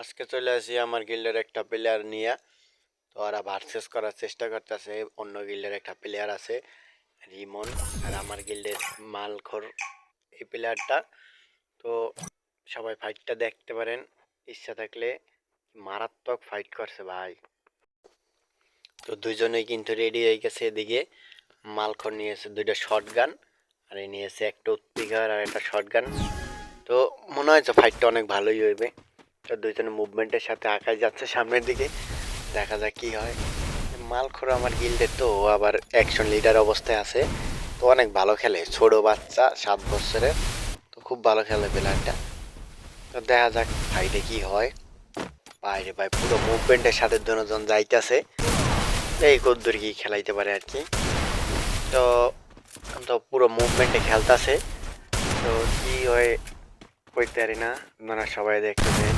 আজকে চলে আসি আমার গিল্ডের একটা প্লেয়ার নিয়ে। তো ওরা ভার্সেস করার চেষ্টা করতেছে, অন্য গিল্ডের একটা প্লেয়ার আছে, রিমন, আর আমার গিল্ডের মালখোর এই প্লেয়ারটা তো সবাই ফাইটটা দেখতে পারেন, ইচ্ছা থাকলে মারাত্মক ফাইট করছে ভাই। তো দুইজনেই কিন্তু রেডি হয়ে গেছে এদিকে। মালখোর নিয়েছে দুইটা শর্ট গান আর এই নিয়েছে একটা উৎপিকার আর একটা শর্ট গান তো মনে হয় যে ফাইটটা অনেক ভালোই হইবে। তো দুইজনে মুভমেন্টের সাথে আঁকাই যাচ্ছে সামনের দিকে। দেখা যাক কি হয়। মালখোর আমার গিল্ডের তো আবার অ্যাকশন লিডার অবস্থায় আছে। তো অনেক ভালো খেলে, ছোট বাচ্চা, সাত বছরের। তো খুব ভালো খেলে প্লেয়ারটা তো দেখা যাক ফাইটে কি হয়। বাইরে ভাই পুরো মুভমেন্টের সাথে দুজন যাইতেছে। এই কদ্দুর কি খেলাইতে পারে আর কি। তো তো পুরো মুভমেন্টে খেলতেছে। তো কি হয়, কইতে পারি না। আপনারা সবাই দেখতেছেন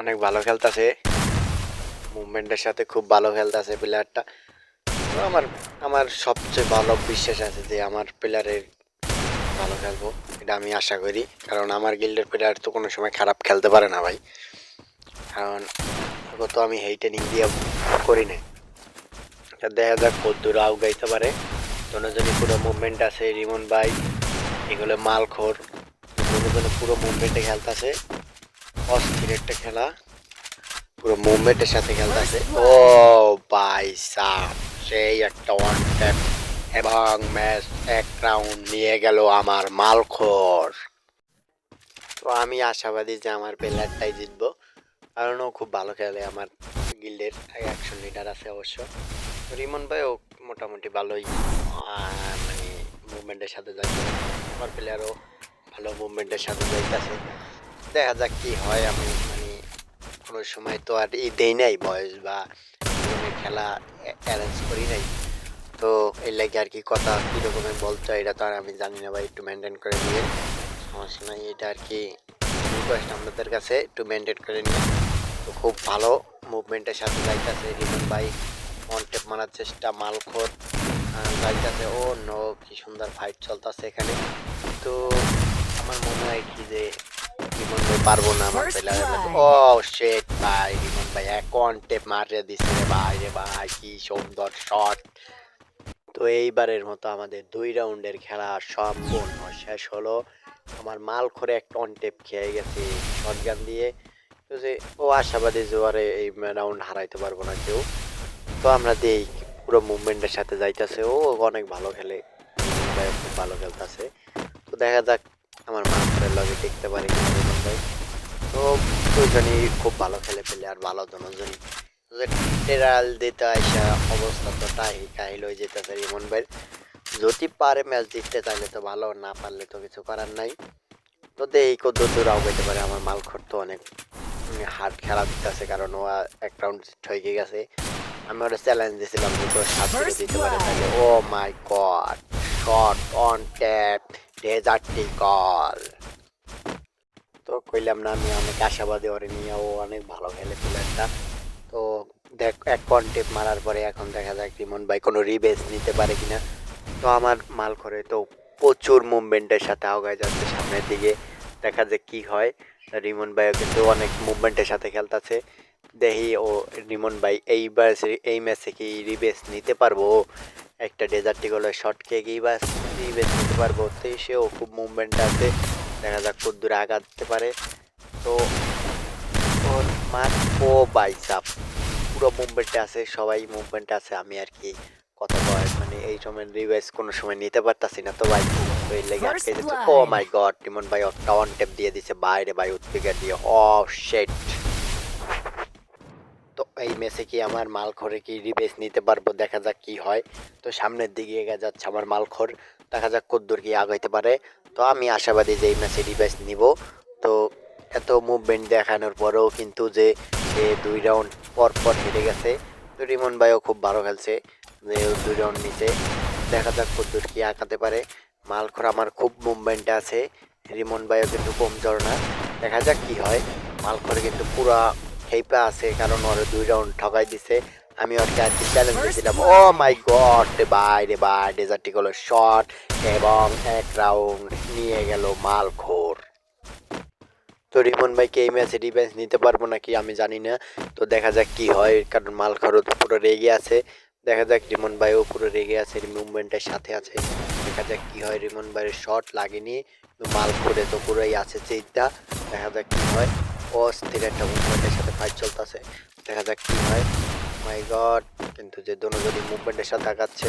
অনেক ভালো খেলতেছে। মুভমেন্টের সাথে খুব ভালো খেলতেছে প্লেয়ারটা আমার আমার সবচেয়ে ভালো বিশ্বাস আছে যে আমার প্লেয়ারের ভালো খেলব, এটা আমি আশা করি। কারণ আমার গিল্ডের প্লেয়ার তো কোনো সময় খারাপ খেলতে পারে না ভাই। কারণ তো আমি হেই ট্রেনিং দিয়ে করি না দেখা যাক কদ্দুর আউ গাইতে পারে। দুজনই পুরো মুভমেন্ট আছে, রিমন ভাই, এগুলো মালখোর। দুজনে পুরো মুভমেন্টে খেলতেছে। অস্থির একটা খেলা। পুরো মুভমেন্টের সাথে খেলতেছে। ও বাই সাপ সেই একটা ওয়ান ট্যাপ এবং ম্যাচ এক রাউন্ড নিয়ে গেল আমার মালখোর। তো আমি আশাবাদী যে আমার প্লেয়ারটাই জিতবো। কারণ ও খুব ভালো খেলে আমার গিল্ডের অ্যাকশন লিডার আছে অবশ্য। তো ভাই ও মোটামুটি ভালোই মানে মুভমেন্টের সাথে যাচ্ছে। আমার প্লেয়ারও ভালো মুভমেন্টের সাথে যাইতেছে। দেখা যাক কি হয় আমি মানে কোনো সময় তো আর এই দেই নাই বয়স বা খেলা অ্যারেঞ্জ করি নাই তো এর লাগে আর কি কথা কীরকমের বলতে হয় এটা তো আর আমি জানি না ভাই একটু মেনটেন করে নিয়ে সমস্যা নাই এটা আর কি রিকোয়েস্ট আপনাদের কাছে একটু মেনটেন করে নিয়ে তো খুব ভালো মুভমেন্টের সাথে যাইতেছে রিমন ভাই অন টেপ মারার চেষ্টা মালখোর যাইতেছে ও নো কি সুন্দর ফাইট চলতেছে এখানে তো আমার মনে হয় কি যে রিমন ভাই পারব না আমার blood. ও শেট ভাই রিমন ভাই এক অন টেপ মারিয়ে দিছে রে ভাই রে ভাই কি সুন্দর শট তো এইবারের মতো আমাদের দুই রাউন্ডের খেলা সম্পূর্ণ শেষ হলো। আমার মাল করে একটা অন টেপ খেয়ে গেছে শটগান দিয়ে। তো যে ও আশাবাদী ওরে এই রাউন্ড হারাইতে পারব না কেউ। তো আমরা দেই পুরো মুভমেন্টের সাথে যাইতাছে। ও অনেক ভালো খেলে। খুব ভালো খেলতেছে। তো দেখা যাক আমার মাছের লগে দেখতে পারি ভাই। তো দুজনই খুব ভালো খেলে ফেলে আর ভালো দুজনই। টেরাল দিতে আসা অবস্থা তো তাই কাহিল হয়ে যেতেছে রিমন ভাই। যদি পারে ম্যাচ জিততে চাইলে তো ভালো না পারলে তো কিছু করার নাই। তো দেখি কত দূর আগাইতে পারে আমার মালখর তো অনেক হার্ড খেলা দিতেছে কারণ ও এক রাউন্ড ঠকে গেছে। আমি ওটা চ্যালেঞ্জ দিয়েছিলাম যে তোর সাত করে দিতে পারে তাহলে ও my god shot on tap ডেজার্টি call তো কইলাম না, আমি অনেক আশাবাদী ওরে নিয়ে ও অনেক ভালো খেলে প্লেয়ারটা তো দেখ, এক কন্টেপ মারার পরে এখন দেখা যাক রিমন ভাই কোনো রিবেস নিতে পারে কিনা। তো আমার মাল করে তো প্রচুর মুভমেন্টের সাথে আগায় যাচ্ছে সামনের দিকে, দেখা যাক কি হয়। রিমন ভাইও কিন্তু অনেক মুভমেন্টের সাথে খেলতেছে। দেখি ও, রিমন ভাই এইবার এই ম্যাচে কি রিবেস নিতে পারব? একটা ডেজার্টি গুলো শর্ট খেয়ে কি রিবেস নিতে পারব? তো সেও খুব মুভমেন্ট আছে। দেখা যাক কত দূরে আগাতে পারে। তো ওর মার ও বাইসাপ। পুরো মুভমেন্টে আছে সবাই মুভমেন্টে আছে আমি আর কি কথা বয় মানে এই সময় রিভাইস কোনো সময় নিতে পারতাছি না। তো ভাই এই লেগে আটকে দিচ্ছে ও মাই গড টিমন ভাই একটা ওয়ান টেপ দিয়ে দিছে। বাইরে ভাই উৎপিকার দিয়ে। ও শেট তো এই ম্যাচে কি আমার মালখরে কি রিবেস নিতে পারব? দেখা যাক কি হয়। তো সামনের দিকে এগিয়ে যাচ্ছে আমার মালখর। দেখা যাক কদ্দূর কি আগাইতে পারে। তো আমি আশাবাদী যে এই ম্যাচে রিবেস নিব। তো এত মুভমেন্ট দেখানোর পরেও কিন্তু যে সে দুই রাউন্ড পর পর হেরে গেছে। তো রিমন ভাইও খুব ভালো খেলছে, যে দুই রাউন্ড নিচে দেখা যাক কদ্দূর কি আঁকাতে পারে। মালখর আমার খুব মুভমেন্ট আছে। রিমন ভাইও কিন্তু কম কমজোর না। দেখা যাক কি হয়। মালখর কিন্তু পুরা খেপে আছে, কারণ ওরা দুই রাউন্ড ঠকাই দিছে। আমি ওরকে আর চ্যালেঞ্জ দিয়েছিলাম। ও মাই গড রে বাই রে বাই ডেজার্টি গুলো শট এবং এক রাউন্ড নিয়ে গেল মাল মালখোর। তো রিমন ভাইকে এই ম্যাচে রিভেঞ্জ নিতে পারব নাকি আমি জানি না। তো দেখা যাক কি হয় কারণ মালখরও তো পুরো রেগে আছে। দেখা যাক রিমন ভাইও পুরো রেগে আছে মুভমেন্টের সাথে আছে। দেখা যাক কি হয় রিমন ভাইয়ের শট লাগেনি। মাল করে তো পুরোই আছে চিন্তা। দেখা যাক কি হয় অস্থির একটা মুভমেন্টের সাথে ফাইট চলতেছে। দেখা যাক কি হয়। মাই গড কিন্তু যে যদি মুভমেন্টের সাথে আগাচ্ছে,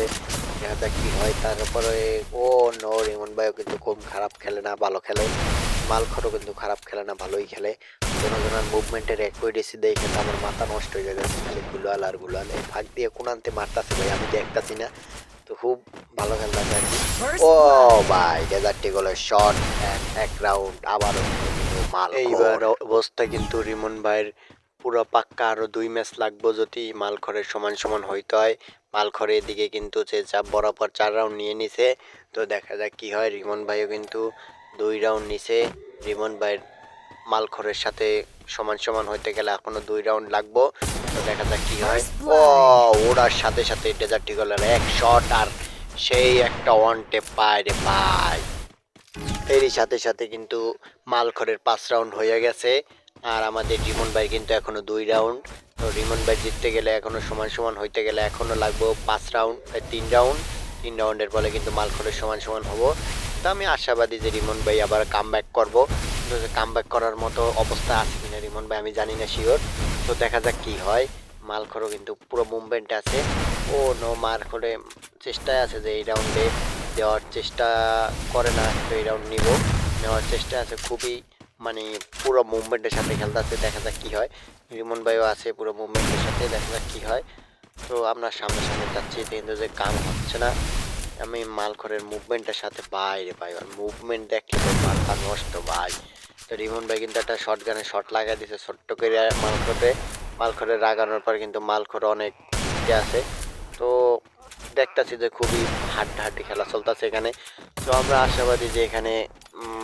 দেখা যাক কি হয়। তারপরে, ও নো রিমন ভাইও কিন্তু খুব খারাপ খেলে না, ভালো খেলে। মালখরও কিন্তু খারাপ খেলে না, ভালোই খেলে। জনজনার মুভমেন্টের অ্যাকুইডেসি দেখে তো আমার মাথা নষ্ট হয়ে যাচ্ছে খালি গুলাল আর গুলাল। এই ফাঁক দিয়ে কোন আনতে মারতাছে ভাই, আমি দেখতাছি না। তো খুব ভালো খেলতেছে আর কি ও ভাই ডেজার্টি গোলের শট এক রাউন্ড আবারও এইবার অবস্থা কিন্তু রিমন ভাইয়ের পুরো পাক্কা আরও দুই ম্যাচ লাগবো যদি মালখরের সমান সমান হইতে হয়। মালখরের দিকে কিন্তু যে চাপ বরাবর চার রাউন্ড নিয়ে নিছে তো দেখা যাক কি হয়। রিমন ভাইও কিন্তু দুই রাউন্ড নিছে। রিমন ভাইয়ের মালখরের সাথে সমান সমান হইতে গেলে এখনও দুই রাউন্ড লাগবো। তো দেখা যাক কি হয়। ও ওড়ার সাথে সাথে ডেজার্টি গলার এক শট আর সেই একটা ওয়ান টেপ পায় রে পায় এরই সাথে সাথে কিন্তু মালখরের পাঁচ রাউন্ড হয়ে গেছে। আর আমাদের রিমন ভাই কিন্তু এখনও দুই রাউন্ড তো রিমন ভাই জিততে গেলে এখনও সমান সমান হইতে গেলে এখনও লাগবো পাঁচ রাউন্ড তিন রাউন্ড তিন রাউন্ডের ফলে কিন্তু মালখরের সমান সমান হব। তো আমি আশাবাদী যে রিমন ভাই আবার কাম ব্যাক করব কাম ব্যাক করার মতো অবস্থা আছে কিনা রিমন ভাই আমি জানি না শিওর তো দেখা যাক কি হয়। মালখরও কিন্তু পুরো মুভমেন্ট আছে। ও নো করে চেষ্টায় আছে যে এই রাউন্ডে দেওয়ার চেষ্টা করে না এই রাউন্ড নিব। নেওয়ার চেষ্টা আছে খুবই। মানে পুরো মুভমেন্টের সাথে খেলতে দেখা যাক কি হয়। রিমন ভাইও আছে পুরো মুভমেন্টের সাথে, দেখা যাক কি হয়। তো আমরা সামনে সামনে যাচ্ছি কিন্তু যে কাম হচ্ছে না। আমি মালখরের মুভমেন্টের সাথে, বাইরে ভাই, আর মুভমেন্ট দেখলে তো মাথা নষ্ট ভাই। তো রিমন ভাই কিন্তু একটা শর্ট গানে শর্ট লাগাই দিছে, ছোট্ট করে মালখরে মালখরে রাগানোর পর কিন্তু মালখর অনেক ইয়ে আছে। তো দেখতাছি যে খুবই হাড্ডাহাড্ডি খেলা চলতেছে এখানে। তো আমরা আশাবাদী যে এখানে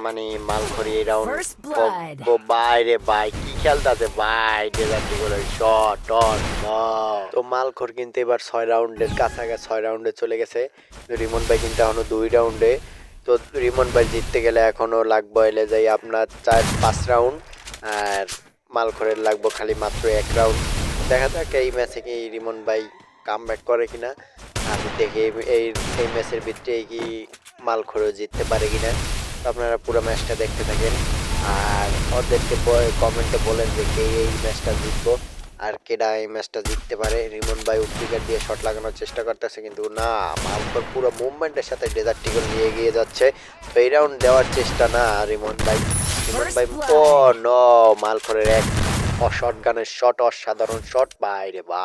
মানে মালখড়ি এই রাউন্ড বাইরে ভাই কি খেলতেছে ভাই ডেজার্টি গুলো শট টট তো মালখর কিন্তু এবার ছয় রাউন্ডের কাছাকাছি ছয় রাউন্ডে চলে গেছে। রিমন ভাই কিন্তু এখনও দুই রাউন্ডে তো রিমন ভাই জিততে গেলে এখনও লাগবে এলে যাই আপনার চার পাঁচ রাউন্ড আর মালখরের লাগবো খালি মাত্র এক রাউন্ড দেখা যাক এই ম্যাচে কি রিমন ভাই কাম ব্যাক করে কিনা। আমি দেখি এই- এই ম্যাচের ভিতরে কি মালখরেও জিততে পারে কিনা। আপনারা পুরো ম্যাচটা দেখতে থাকেন। আর ওদেরকে কমেন্টে বলেন যে কে এই ম্যাচটা জিতবো আর কেডা এই ম্যাচটা জিততে পারে। রিমন ভাই উইকেট দিয়ে শট লাগানোর চেষ্টা করতেছে কিন্তু না মালখর পুরো মুভমেন্টের সাথে ডেজার্ট টিগল নিয়ে এগিয়ে যাচ্ছে। তো এই রাউন্ড দেওয়ার চেষ্টা না রিমন ভাই। রিমন ভাই. ও নো মালখরের এক অশট গানের শট অসাধারণ শট বাইরে বা